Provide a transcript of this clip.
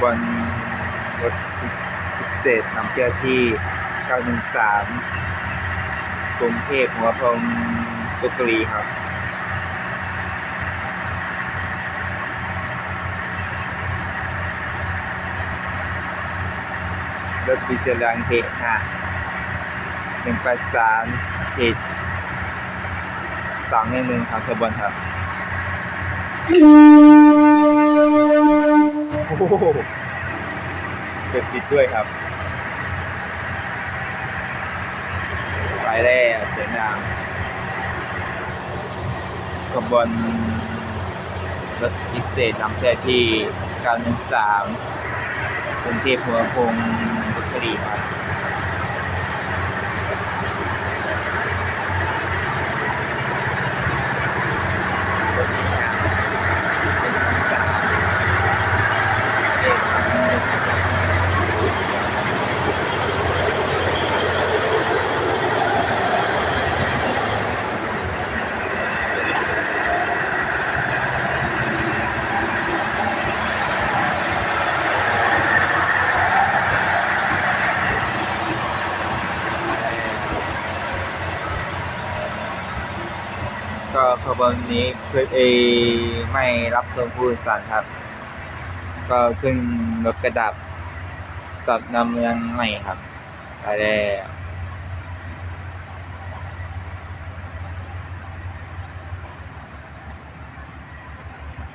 บวนรถพิเศษนำเที่ยวที่ 913 กรุงเทพหัวพรมตุกรีครับรถพิเศษรังเทห้าหนึ่งแปดสามฉีดสองหนึ่งหนึ่งครับขบวนครับ โอ้โหเกิดปิดด้วยครับ ไปแล้วเสียงดังขบวนรถพิเศษนำเที่ยวที่913กรุงเทพหัวพงบุรีครับรถนี้นะเป็นของสามเอกครับ ก็ขบวนนี้เพื่อเอไม่รับส่งผู้โดยสารครับ ก็ขึ้นรถกระดับตับนำเมืองใหม่ครับ ไปแล้ว